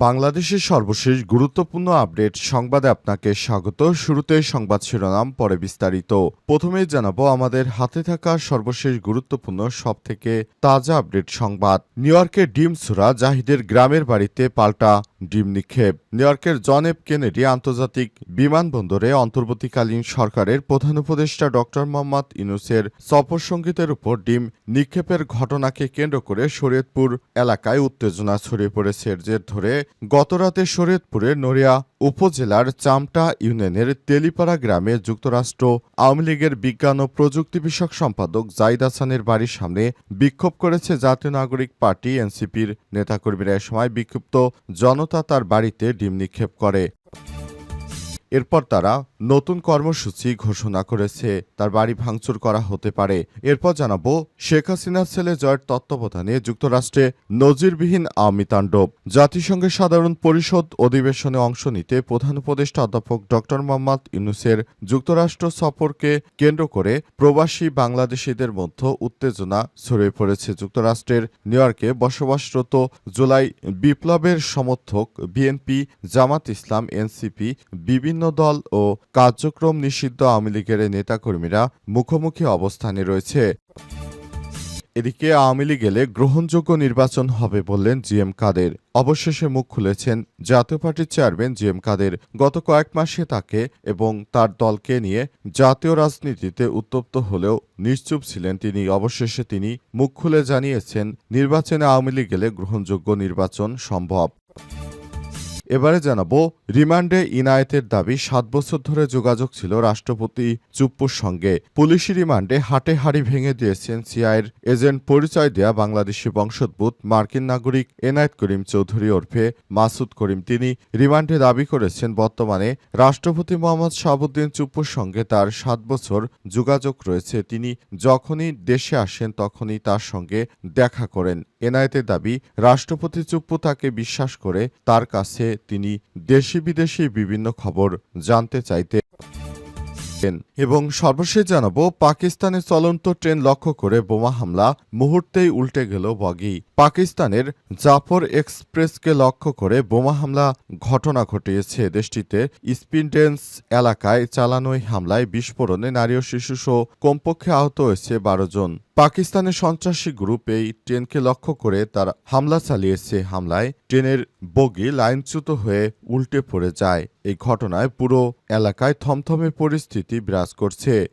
বাংলাদেশের সর্বশেষ গুরুত্বপূর্ণ আপডেট সংবাদে আপনাকে স্বাগত। শুরুতে সংবাদ শিরোনাম, পরে বিস্তারিত। প্রথমেই জানাব আমাদের হাতে থাকা সর্বশেষ গুরুত্বপূর্ণ সব থেকে তাজা আপডেট সংবাদ। নিউ ইয়র্কের ডিম সুরা জাহিদের গ্রামের বাড়িতে পাল্টা ডিম নিক্ষেপ। নিউ ইয়র্কের জন এফ কেনেডি আন্তর্জাতিক বিমানবন্দরে অন্তর্বর্তীকালীন সরকারের প্রধান উপদেষ্টা ডক্টর মোহাম্মদ ইনুসের সফর সঙ্গীতের উপর ডিম নিক্ষেপের ঘটনাকে কেন্দ্র করে শরীয়তপুর এলাকায় উত্তেজনা ছড়িয়ে পড়েছে। জের ধরে গতরাতে শরীয়তপুরের নড়িয়া উপজেলার চামটা ইউনিয়নের তেলিপাড়া গ্রামে যুক্তরাষ্ট্র আওয়ামী লীগের বিজ্ঞান ও প্রযুক্তি বিষয়ক সম্পাদক জাইদ হাসানের বাড়ির সামনে বিক্ষোভ করেছে জাতীয় নাগরিক পার্টি এনসিপির নেতাকর্মীরা। এ সময় বিক্ষুব্ধ জনতা তার বাড়িতে ডিম নিক্ষেপ করে। এরপর তারা নতুন কর্মসূচি ঘোষণা করেছে। তার বাড়ি ভাঙচুর করা হতে পারে। এরপর জানাব, শেখ হাসিনার ছেলে জয়ের তত্ত্বাবধানে যুক্তরাষ্ট্রে নজিরবিহীন আওয়ামী তাণ্ডব। জাতিসংঘের সাধারণ পরিষদ অধিবেশনে অংশ নিতে প্রধান উপদেষ্টা অধ্যাপক ড. মোহাম্মদ ইউনুসের যুক্তরাষ্ট্র সফরকে কেন্দ্র করে প্রবাসী বাংলাদেশিদের মধ্যে উত্তেজনা ছড়িয়ে পড়েছে। যুক্তরাষ্ট্রের নিউ ইয়র্কে বসবাসরত জুলাই বিপ্লবের সমর্থক বিএনপি জামাত ইসলাম, এনসিপি, বিভিন্ন দল ও কার্যক্রম নিষিদ্ধ আওয়ামী লীগের নেতাকর্মীরা মুখোমুখি অবস্থানে রয়েছে। এদিকে আওয়ামী লীগ গেলে গ্রহণযোগ্য নির্বাচন হবে বললেন জি এম কাদের। অবশেষে মুখ খুলেছেন জাতীয় পার্টির চেয়ারম্যান জি এম কাদের। গত কয়েক মাসে তাকে এবং তার দলকে নিয়ে জাতীয় রাজনীতিতে উত্তপ্ত হলেও নিশ্চুপ ছিলেন তিনি। অবশেষে তিনি মুখ খুলে জানিয়েছেন, নির্বাচনে আওয়ামী লীগ গেলে গ্রহণযোগ্য নির্বাচন সম্ভব। এবারে জানাব, রিমান্ডে ইনায়েতের দাবি সাত বছর ধরে যোগাযোগ ছিল রাষ্ট্রপতি চুপ্পুর সঙ্গে। পুলিশি রিমান্ডে হাটে হাড়ি ভেঙে দিয়েছেন সিআইয়ের এজেন্ট পরিচয় দেয়া বাংলাদেশি বংশোদ্ভূত, মার্কিন নাগরিক এনায়েত করিম চৌধুরী ওরফে মাসুদ করিম। তিনি রিমান্ডে দাবি করেছেন, বর্তমানে রাষ্ট্রপতি মোহাম্মদ শাহাবুদ্দিন চুপ্পুর সঙ্গে তার সাত বছর যোগাযোগ রয়েছে। তিনি যখনই দেশে আসেন, তখনই তার সঙ্গে দেখা করেন। এনায়েতের দাবি, রাষ্ট্রপতি চুপ্পু তাকে বিশ্বাস করে তার কাছে তিনি দেশি বিদেশি বিভিন্ন খবর জানতে চাইতে এবং সর্বশেষ জানাব, পাকিস্তানে চলন্ত ট্রেন লক্ষ্য করে বোমা হামলা, মুহূর্তেই উল্টে গেল বগি। পাকিস্তানের জাফর এক্সপ্রেসকে লক্ষ্য করে বোমা হামলা ঘটনা ঘটিয়েছে দেশটিতে। স্পিনডেন্স এলাকায় চালানো হামলায় বিস্ফোরণে নারী ও শিশুসহ কমপক্ষে আহত হয়েছে বারো জন। পাকিস্তানের সন্ত্রাসী গ্রুপ এই ট্রেনকে লক্ষ্য করে তার হামলা চালিয়েছে হামলায় ট্রেনের বগি লাইনচ্যুত হয়ে উল্টে পড়ে যায়। এই ঘটনায় পুরো এলাকায় থমথমে পরিস্থিতি বিরাজ করছে।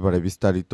এবারে বিস্তারিত।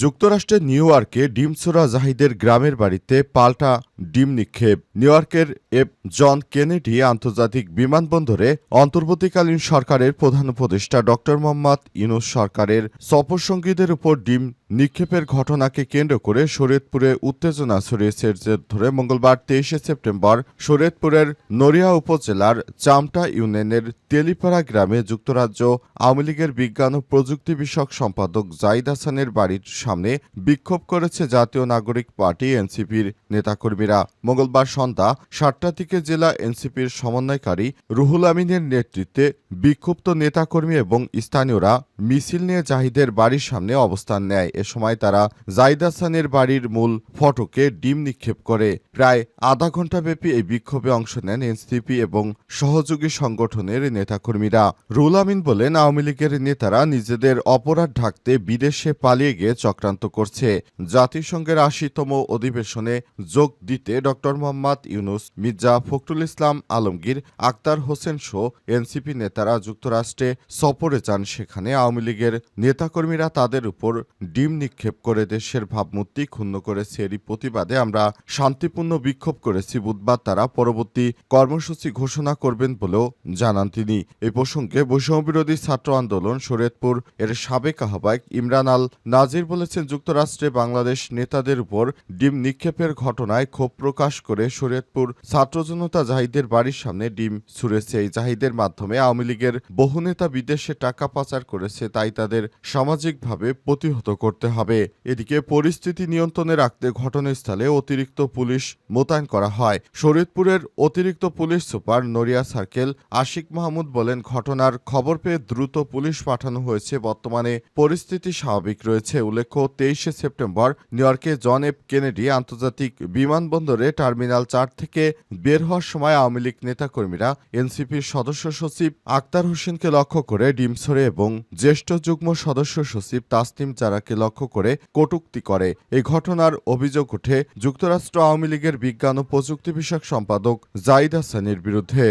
যুক্তরাষ্ট্রের নিউ ইয়র্কে ডিমসোরা জাহিদের গ্রামের বাড়িতে পাল্টা ডিম নিক্ষেপ। নিউ ইয়র্কের এফ জন কেনেডি আন্তর্জাতিক বিমানবন্দরে অন্তর্বর্তীকালীন সরকারের প্রধান উপদেষ্টা ড মোহাম্মদ ইউনুস সরকারের সফরসঙ্গীদের উপর ডিম নিক্ষেপের ঘটনাকে কেন্দ্র করে শরীয়তপুরে উত্তেজনা ছড়িয়েছে জের ধরে মঙ্গলবার তেইশে সেপ্টেম্বর শরীয়তপুরের নড়িয়া উপজেলার চামটা ইউনিয়নের তেলিপাড়া গ্রামে যুক্তরাজ্য আওয়ামী লীগের বিজ্ঞান ও প্রযুক্তি বিষয়ক সম্পাদক জাইদ হাসানের বাড়ির সামনে বিক্ষোভ করেছে জাতীয় নাগরিক পার্টি এনসিপির নেতাকর্মীরা। মঙ্গলবার সন্ধ্যা সাতটা থেকে জেলা এনসিপির সমন্বয়কারী রুহুল আমিনের নেতৃত্বে বিক্ষুব্ধ নেতাকর্মী এবং স্থানীয়রা মিছিল নিয়ে জাহিদের বাড়ির সামনে অবস্থান নেয় এ সময় তারা জাইদ হাসানের বাড়ির মূল ফটকে ডিম নিক্ষেপ করে। প্রায় আধা ঘণ্টা ব্যাপী এই বিক্ষোভে অংশ নেন এনসিপি এবং সহযোগী সংগঠনের নেতাকর্মীরা। রুল আমিন বলেন, আওয়ামী লীগের নেতারা নিজেদের অপরাধ ঢাকতে বিদেশে পালিয়ে গিয়ে চক্রান্ত করছে। জাতিসংঘের আশিতম অধিবেশনে যোগ দিতে ড. মোহাম্মদ ইউনুস, মির্জা ফখরুল ইসলাম, আলমগীর, আক্তার হোসেন শো এনসিপি নেতারা যুক্তরাষ্ট্রে সফরে যান। সেখানে আওয়ামী লীগের নেতাকর্মীরা তাদের উপর ডিম ডিম নিক্ষেপ করে দেশের ভাবমূর্তি ক্ষুণ্ণ করেছে এরই প্রতিবাদে আমরা শান্তিপূর্ণ বিক্ষোভ করেছি, বুধবার তারা পরবর্তী কর্মসূচি ঘোষণা করবেন বলেও জানান তিনি। এই প্রসঙ্গে বৈষম্যবিরোধী ছাত্র আন্দোলন শরীয়তপুর এর সাবেক আহ্বায়ক ইমরান আল নাজির বলেছেন, যুক্তরাষ্ট্রে বাংলাদেশ নেতাদের উপর ডিম নিক্ষেপের ঘটনায় ক্ষোভ প্রকাশ করে শরীয়তপুর ছাত্র জনতা জাহিদের বাড়ির সামনে ডিম ছুড়েছে। এই জাহিদের মাধ্যমে আওয়ামী লীগের বহু নেতা বিদেশে টাকা পাচার করেছে, তাই তাদের সামাজিকভাবে প্রতিহত করতে হবে। এদিকে পরিস্থিতি নিয়ন্ত্রণে রাখতে ঘটনাস্থলে অতিরিক্ত পুলিশ মোতায়েন করা হয়। শরীয়তপুরের অতিরিক্ত police super Naria circle Ashik Mahmud বলেন, ঘটনার খবর পেয়ে দ্রুত পুলিশ পাঠানো হয়েছে। বর্তমানে পরিস্থিতি স্বাভাবিক রয়েছে। উল্লেখ্য, তেইশে সেপ্টেম্বর নিউ ইয়র্কে জন এফ কেনেডি আন্তর্জাতিক বিমানবন্দরে টার্মিনাল চার থেকে বের হওয়ার সময় আওয়ামী লীগ নেতাকর্মীরা এনসিপির সদস্য সচিব আক্তার হোসেনকে লক্ষ্য করে ডিমসরে এবং জ্যেষ্ঠ যুগ্ম সদস্য সচিব তাসনিম চারাকে লক্ষ্য করে কটুক্তি করে। এই ঘটনার অভিযোগ উঠে যুক্তরাষ্ট্র আওয়ামী লীগের বিজ্ঞান ও প্রযুক্তি বিষয়ক সম্পাদক জাইদ হাসানের বিরুদ্ধে।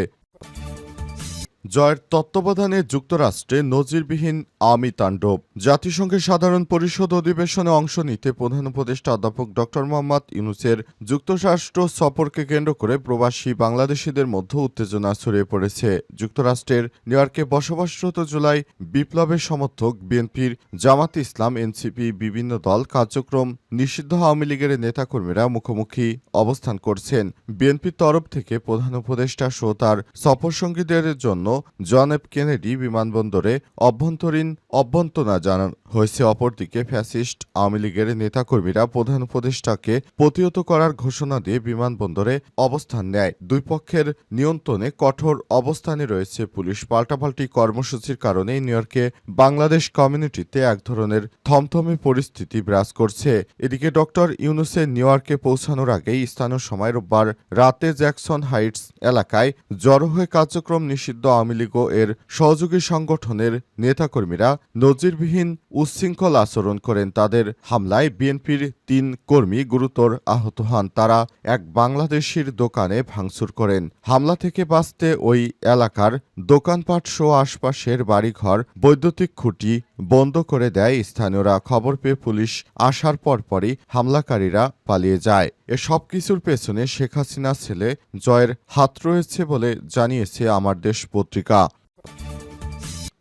জয়ের তত্ত্বাবধানে যুক্তরাষ্ট্রে নজিরবিহীন আওয়ামী তাণ্ডব। জাতিসংঘের সাধারণ পরিষদ অধিবেশনে অংশ নিতে প্রধান উপদেষ্টা অধ্যাপক ড. মোহাম্মদ ইউনুসের যুক্তরাষ্ট্র সফরকে কেন্দ্র করে প্রবাসী বাংলাদেশিদের মধ্যে উত্তেজনা ছড়িয়ে পড়েছে। যুক্তরাষ্ট্রের নিউ ইয়র্কে বসবাসরত জুলাই বিপ্লবের সমর্থক বিএনপির জামাত ইসলাম, এনসিপি, বিভিন্ন দল কার্যক্রম নিষিদ্ধ আওয়ামী লীগের নেতাকর্মীরা মুখোমুখি অবস্থান করছেন। বিএনপির তরফ থেকে প্রধান উপদেষ্টা সহ তার সফরসঙ্গীদের জন্য জন এফ কেনেডি বিমানবন্দরে অভ্যন্তরীণ অভ্যন্তনা জানান। হয়েছে অপরদিকে ফ্যাসিস্ট আওয়ামী লীগের নেতাকর্মীরা প্রধান উপদেষ্টাকে প্রতিহত করার ঘোষণা দিয়ে বিমানবন্দরে অবস্থান নেয়। দুই পক্ষের নিয়ন্ত্রণে কঠোর অবস্থানে রয়েছে পুলিশ। পাল্টাপাল্টি কর্মসূচির কারণে নিউ ইয়র্কে বাংলাদেশ কমিউনিটিতে এক ধরনের থমথমে পরিস্থিতি বিরাজ করছে। এদিকে ডক্টর ইউনুসের নিউ ইয়র্কে পৌঁছানোর আগেই স্থানীয় সময় রোববার রাতে জ্যাকসন হাইটস এলাকায় জড়ো হয়ে কার্যক্রম নিষিদ্ধ আওয়ামী লীগ এর সহযোগী সংগঠনের নেতাকর্মীরা নজিরবিহীন উচ্ছৃঙ্খল আচরণ করেন তাদের হামলায় বিএনপির তিন কর্মী গুরুতর আহত হন। তারা এক বাংলাদেশির দোকানে ভাঙচুর করেন। হামলা থেকে বাঁচতে ওই এলাকার দোকানপাট সহ আশপাশের বাড়িঘর বৈদ্যুতিক খুঁটি বন্ধ করে দেয় স্থানীয়রা। খবর পেয়ে পুলিশ আসার পরপরই হামলাকারীরা পালিয়ে যায়। এ সব কিছুর পেছনে শেখ হাসিনা ছেলে জয়ের হাত রয়েছে বলে জানিয়েছে আমার দেশ পত্রিকা।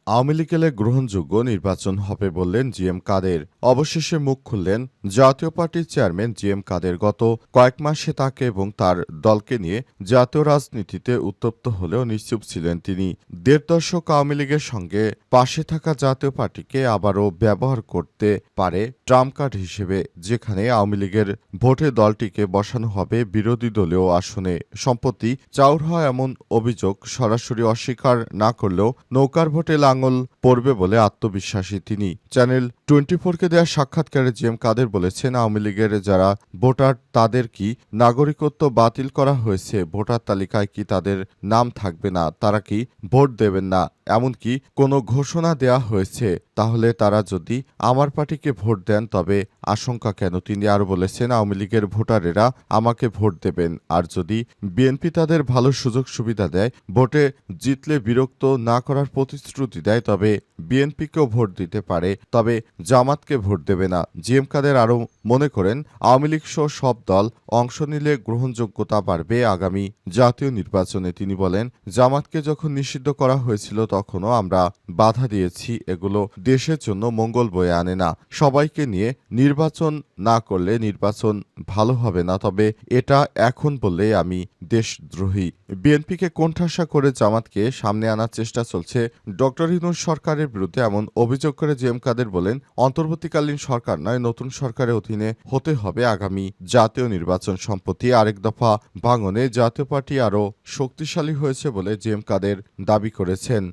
আওয়ামী লীগের গ্রহণযোগ্য নির্বাচন হবে বললেন জি এম কাদের। অবশেষে মুখ খুললেন জাতীয় পার্টির চেয়ারম্যান জি এম কাদের। গত কয়েক মাসে তাকে এবং তার দলকে নিয়ে জাতীয় রাজনীতিতে উত্তপ্ত হলেও নিশ্চুপ ছিলেন তিনি। দেড় দশক আওয়ামী লীগের সঙ্গে পাশে থাকা জাতীয় পার্টিকে আবারও ব্যবহার করতে পারে ট্রাম্প কার্ড হিসেবে, যেখানে আওয়ামী লীগের ভোটে দলটিকে বসানো হবে বিরোধী দলীয় আসনে। সম্প্রতি চাউর হয় এমন অভিযোগ সরাসরি অস্বীকার না করলেও নৌকার ভোটে লাঙল পড়বে বলে আত্মবিশ্বাসী তিনি। চ্যানেল টোয়েন্টি ফোরকে দেওয়া সাক্ষাৎকারে জি এম কাদের বলেছেন, আওয়ামী লীগের যারা ভোটার তাদের কি নাগরিকত্ব বাতিল করা হয়েছে, ভোটার তালিকায় কি তাদের নাম থাকবে না, তারা কি ভোট দেবেন না, এমনকি কোনো ঘোষণা দেয়া হয়েছে। তাহলে তারা যদি আমার পার্টিকে ভোট দেন, তবে আশঙ্কা কেন? তিনি আরও বলেছেন, আওয়ামী লীগের ভোটারেরা আমাকে ভোট দেবেন। আর যদি বিএনপি তাদের ভালো সুযোগ সুবিধা দেয়, ভোটে জিতলে বিরক্ত না করার প্রতিশ্রুতি দেয়, তবে বিএনপিকেও ভোট দিতে পারে, তবে জামাতকে ভোট দেবে না। জিএম কাদের আরও মনে করেন, আওয়ামী লীগ সহ সব দল অংশ নিলে গ্রহণযোগ্যতা বাড়বে আগামী জাতীয় নির্বাচনে। তিনি বলেন, জামাতকে যখন নিষিদ্ধ করা হয়েছিল, তখনও আমরা বাধা দিয়েছি। এগুলো দেশের জন্য মঙ্গল বয়ে আনে না। সবাইকে নিয়ে নির্বাচন না করলে নির্বাচন ভালো হবে না, তবে এটা এখন বললে আমি দেশদ্রোহী। বিএনপিকে কোণঠাসা করে জামাতকে সামনে আনার চেষ্টা চলছে ডক্টর ইনুস সরকারের বিরুদ্ধে এমন অভিযোগ করে জেএম কাদের বলেন, অন্তর্বর্তীকালীন সরকার নয়, নতুন সরকারের অধীনে হতে হবে আগামী জাতীয় নির্বাচন সম্প্রতি আরেক দফা ভাঙনে জাতীয় পার্টি আরও শক্তিশালী হয়েছে বলে জেএম কাদের দাবি করেছেন।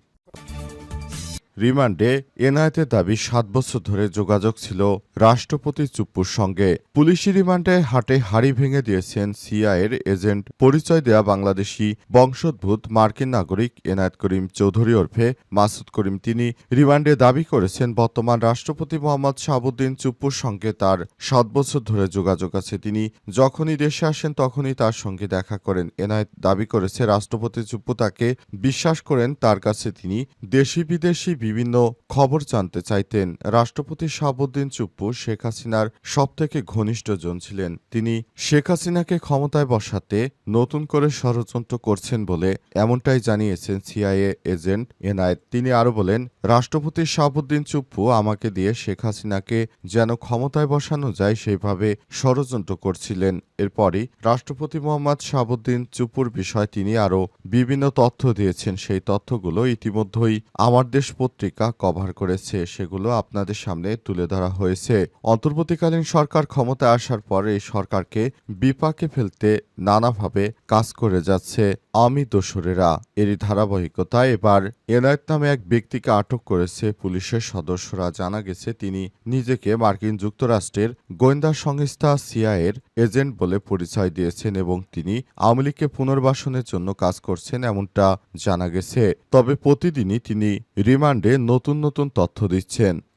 রিমান্ডে এনআইতের দাবি সাত বছর ধরে যোগাযোগ ছিল রাষ্ট্রপতি চুপ্পুর সঙ্গে। পুলিশি রিমান্ডে হাটে হাড়ি ভেঙে দিয়েছেন সিআইয়ের এজেন্ট। পরিচয় দেয়া বাংলাদেশি বংশোদ্ভূত মার্কিন নাগরিক এনায়েত করিম চৌধুরী ওরফে মাসুদ করিম তিনি রিমান্ডে দাবি করেছেন, বর্তমান রাষ্ট্রপতি মোহাম্মদ শাহাবুদ্দিন চুপ্পুর সঙ্গে তার সাত বছর ধরে যোগাযোগ আছে। তিনি যখনই দেশে আসেন তখনই তার সঙ্গে দেখা করেন। এনায়েত দাবি করেছে, রাষ্ট্রপতি চুপ্পু তাকে বিশ্বাস করেন, তার কাছে তিনি দেশি বিদেশি বিভিন্ন খবর জানতে চাইতেন। রাষ্ট্রপতি শাহাবুদ্দিন চুপ্পু শেখ হাসিনার সবথেকে ঘনিষ্ঠজন ছিলেন। তিনি শেখ হাসিনাকে ক্ষমতায় বসাতে নতুন করে ষড়যন্ত্র করছেন বলে এমনটাই জানিয়েছেন সিআইএ এজেন্ট এনআইট তিনি আরও বলেন, রাষ্ট্রপতি শাহাবুদ্দিন চুপ্পু আমাকে দিয়ে শেখ হাসিনাকে যেন ক্ষমতায় বসানো যায় সেইভাবে ষড়যন্ত্র করছিলেন। এরপরই রাষ্ট্রপতি মোহাম্মদ শাহাবুদ্দিন চুপ্পুর বিষয়ে তিনি আরও বিভিন্ন তথ্য দিয়েছেন। সেই তথ্যগুলো ইতিমধ্যেই আমার দেশ পত্রিকা কভার করেছে, সেগুলো আপনাদের সামনে তুলে ধরা হয়েছে। অন্তর্বর্তীকালীন সরকার ক্ষমতায় আসার পর এই সরকারকে বিপাকে ফেলতে নানাভাবে কাজ করে যাচ্ছে আমি দোসরেরা। এরই ধারাবাহিকতায় এবার এনায়েত নামে এক ব্যক্তিকে আটক করেছে পুলিশের সদস্যরা। জানা গেছে, তিনি নিজেকে মার্কিন যুক্তরাষ্ট্রের গোয়েন্দা সংস্থা সিআইয়ের এজেন্ট বলে পরিচয় দিয়েছেন এবং তিনি আওয়ামী লীগকে পুনর্বাসনের জন্য কাজ করছেন এমনটা জানা গেছে। তবে প্রতিদিনই তিনি রিমান্ডে নতুন নতুন তথ্য দিচ্ছেন।